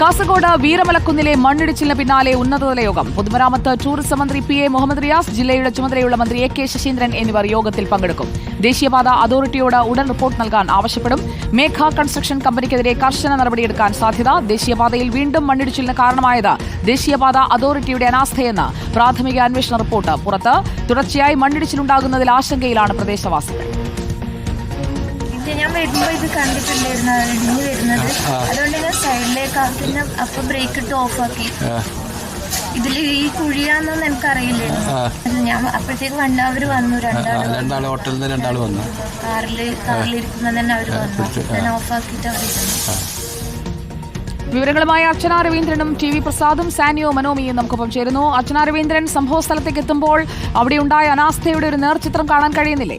കാസർഗോഡ് വീരമലക്കുന്നിലെ മണ്ണിടിച്ചിലിന് പിന്നാലെ ഉന്നതതല യോഗം. പൊതുമരാമത്ത് ടൂറിസം മന്ത്രി പി എ മുഹമ്മദ് റിയാസ് ജില്ലയുടെ ചുമതലയുള്ള മന്ത്രി എ കെ ശശീന്ദ്രൻ എന്നിവർ യോഗത്തിൽ പങ്കെടുക്കും. ദേശീയപാത അതോറിറ്റിയോട് ഉടൻ റിപ്പോർട്ട് നൽകാൻ ആവശ്യപ്പെടും. മേഘ കൺസ്ട്രക്ഷൻ കമ്പനിക്കെതിരെ കർശന നടപടിയെടുക്കാൻ സാധ്യത ദേശീയപാതയിൽ വീണ്ടും മണ്ണിടിച്ചിലിന് കാരണമായത് ദേശീയപാത അതോറിറ്റിയുടെ അനാസ്ഥയെന്ന് പ്രാഥമിക അന്വേഷണ റിപ്പോർട്ട് പുറത്ത്. തുടർച്ചയായി മണ്ണിടിച്ചിലുണ്ടാകുന്നതിൽ ആശങ്കയിലാണ് പ്രദേശവാസികൾ. ഞാൻ വരുമ്പോ ഇത് കണ്ടിട്ടുണ്ടായിരുന്നു ഇടിഞ്ഞു വരുന്നത്. അതുകൊണ്ട് ഞാൻ സൈഡിലേക്ക് പിന്നെ അപ്പൊ ബ്രേക്ക് ഇട്ട് ഓഫ് ആക്കി. ഇതിൽ ഈ കുഴിയാന്നൊന്നും എനിക്കറിയില്ലായിരുന്നു ഞാൻ അപ്പോഴത്തേക്ക് വണ്ടവര് വന്നു രണ്ടാൾ ഹോട്ടലിൽ നിന്ന് രണ്ടാൾ വന്നു. കാറിൽ കാറിലിരിക്കുമ്പോൾ തന്നെ അവർ വന്നു. ഞാൻ ഓഫ് ആക്കിയിട്ട് അവർ വിവരങ്ങളുമായി അർച്ചന രവീന്ദ്രനും ടി വി പ്രസാദും സാനിയോ മനോമിയും നമുക്കൊപ്പം ചേരുന്നു. അർച്ചന രവീന്ദ്രൻ സംഭവ സ്ഥലത്തേക്ക് എത്തുമ്പോൾ അവിടെയുണ്ടായ അനാസ്ഥയുടെ ഒരു നേർചിത്രം കാണാൻ കഴിയുന്നില്ലേ?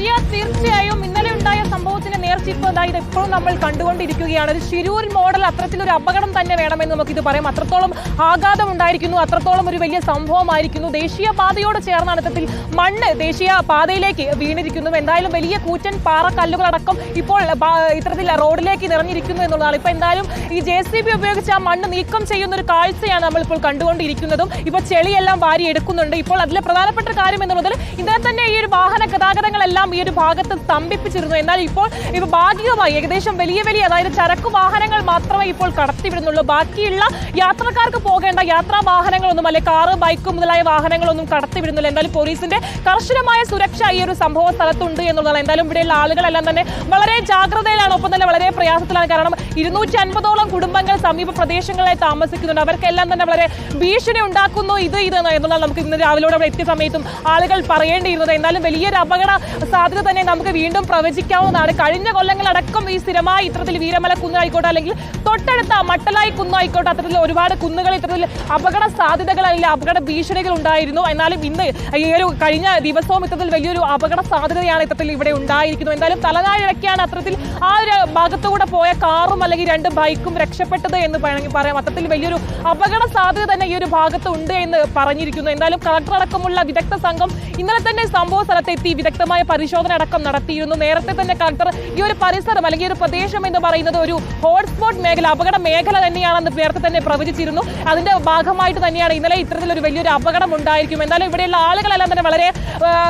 തീർച്ചയായും ഇന്നലെ ഉണ്ടായ നേർച്ചിപ്പ് അതായത് എപ്പോഴും നമ്മൾ കണ്ടുകൊണ്ടിരിക്കുകയാണ്. ഒരു ശിരൂർ മോഡൽ അത്തരത്തിലൊരു അപകടം തന്നെ വേണമെന്ന് നമുക്കിത് പറയാം. അത്രത്തോളം ആഘാതം ഉണ്ടായിരിക്കുന്നു അത്രത്തോളം ഒരു വലിയ സംഭവമായിരിക്കുന്നു. ദേശീയ പാതയോട് ചേർന്ന ഇത്തരത്തിൽ മണ്ണ് ദേശീയ പാതയിലേക്ക് വീണിരിക്കുന്നു. എന്തായാലും വലിയ കൂറ്റൻ പാറക്കല്ലുകളടക്കം ഇപ്പോൾ ഇത്തരത്തിൽ റോഡിലേക്ക് നിറഞ്ഞിരിക്കുന്നു എന്നുള്ളതാണ്. ഇപ്പൊ എന്തായാലും ഈ ജെ സി ബി ഉപയോഗിച്ച് ആ മണ്ണ് നീക്കം ചെയ്യുന്ന ഒരു കാഴ്ചയാണ് നമ്മളിപ്പോൾ കണ്ടുകൊണ്ടിരിക്കുന്നതും. ഇപ്പൊ ചെളിയെല്ലാം വാരി എടുക്കുന്നുണ്ട്. ഇപ്പോൾ അതിലെ പ്രധാനപ്പെട്ട കാര്യം എന്നുള്ളത് ഇന്നലെ തന്നെ ഈ ഒരു വാഹന ഗതാഗതങ്ങളെല്ലാം ഈ ഒരു ഭാഗത്ത് സ്തംഭിപ്പിച്ചിരുന്നു. എന്നാൽ ഇപ്പോൾ ഇപ്പൊ ഭാഗികമായി ഏകദേശം വലിയ വലിയ അതായത് ചരക്ക് വാഹനങ്ങൾ മാത്രമേ ഇപ്പോൾ കടത്തിവിടുന്നുള്ളൂ. ബാക്കിയുള്ള യാത്രക്കാർക്ക് പോകേണ്ട യാത്രാ വാഹനങ്ങളൊന്നും അല്ലെ കാറ് ബൈക്ക് മുതലായ വാഹനങ്ങളൊന്നും കടത്തിവിടുന്നില്ല. എന്തായാലും പോലീസിന്റെ കർശനമായ സുരക്ഷ ഈ ഒരു സംഭവ സ്ഥലത്തുണ്ട് എന്നുള്ളതാണ്. എന്തായാലും ഇവിടെയുള്ള ആളുകളെല്ലാം തന്നെ വളരെ ജാഗ്രതയിലാണ്. ഒപ്പം തന്നെ വളരെ പ്രയാസത്തിലാണ്. കാരണം ഇരുന്നൂറ്റി അൻപതോളം കുടുംബങ്ങൾ സമീപ പ്രദേശങ്ങളിൽ താമസിക്കുന്നുണ്ട്. അവർക്കെല്ലാം തന്നെ വളരെ ഭീഷണി ഉണ്ടാക്കുന്നു. ഇത് ഇത് എന്നുള്ളതാണ് നമുക്ക് ഇന്ന് രാവിലെ അവിടെ എത്തിയ സമയത്തും ആളുകൾ പറയേണ്ടിയിരുന്നത്. എന്നാലും വലിയൊരു അപകട സാധ്യത തന്നെ നമുക്ക് വീണ്ടും പ്രവചിക്കാവുന്നതാണ്. കഴിഞ്ഞ കൊല്ലങ്ങൾ കൊല്ലങ്ങളടക്കം ഈ സ്ഥിരമായി ഇത്തരത്തിൽ വീരമല കുന്നായിക്കോട്ടെ അല്ലെങ്കിൽ തൊട്ടടുത്ത മട്ടലായി കുന്നായിക്കോട്ടെ അത്തരത്തിൽ ഒരുപാട് കുന്നുകൾ ഇത്തരത്തിൽ അപകട സാധ്യതകൾ അല്ലെങ്കിൽ അപകട ഭീഷണികൾ ഉണ്ടായിരുന്നു. എന്നാലും ഇന്ന് ഈ ഒരു കഴിഞ്ഞ ദിവസവും ഇത്തരത്തിൽ വലിയൊരു അപകട സാധ്യതയാണ് ഇത്തരത്തിൽ ഇവിടെ ഉണ്ടായിരിക്കുന്നത്. എന്തായാലും തലനാഴിഴക്കാണ് അത്തരത്തിൽ ആ ഒരു ഭാഗത്തുകൂടെ പോയ കാറും അല്ലെങ്കിൽ രണ്ട് ബൈക്കും രക്ഷപ്പെട്ടത് എന്ന് വേണമെങ്കിൽ പറയാം. അത്തരത്തിൽ വലിയൊരു അപകട സാധ്യത തന്നെ ഈ ഒരു ഭാഗത്ത് ഉണ്ട് എന്ന് പറഞ്ഞിരിക്കുന്നു. എന്തായാലും കളക്ടർ അടക്കമുള്ള വിദഗ്ധ സംഘം ഇന്നലെ തന്നെ സംഭവ സ്ഥലത്തെത്തി വിദഗ്ധമായ പരിശോധന അടക്കം നടത്തിയിരുന്നു. നേരത്തെ തന്നെ കളക്ടർ ഈ ഒരു പരിസരം അല്ലെങ്കിൽ ഒരു പ്രദേശം എന്ന് പറയുന്നത് ഒരു ഹോട്ട്സ്പോട്ട് മേഖല അപകട മേഖല തന്നെയാണെന്ന് നേരത്തെ തന്നെ പ്രവചിച്ചിരുന്നു. അതിന്റെ ഭാഗമായിട്ട് തന്നെയാണ് ഇന്നലെ ഇത്തരത്തിലൊരു വലിയൊരു അപകടം ഉണ്ടായിരിക്കും. എന്നാലും ഇവിടെയുള്ള ആളുകളെല്ലാം തന്നെ വളരെ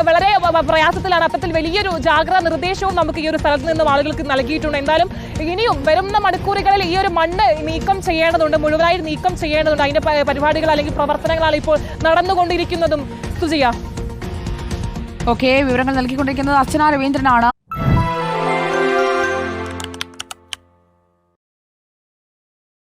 വളരെ പ്രയാസത്തിലാണ്. അത്തരത്തിൽ വലിയൊരു ജാഗ്രതാ നിർദ്ദേശവും നമുക്ക് ഈ ഒരു സ്ഥലത്ത് നിന്നും ആളുകൾക്ക് നൽകിയിട്ടുണ്ട്. എന്തായാലും ഇനിയും വരുന്ന മണിക്കൂറുകളിൽ ഈ ഒരു മണ്ണ് നീക്കം ചെയ്യേണ്ടതുണ്ട് മുഴുവനായിട്ട് നീക്കം ചെയ്യേണ്ടതുണ്ട്. അതിന്റെ പരിപാടികൾ അല്ലെങ്കിൽ പ്രവർത്തനങ്ങളാണ് ഇപ്പോൾ നടന്നുകൊണ്ടിരിക്കുന്നതും. സുജിയ. ഓക്കെ വിവരങ്ങൾ നൽകിക്കൊണ്ടിരിക്കുന്നത് അർച്ചന രവീന്ദ്രനാണ്.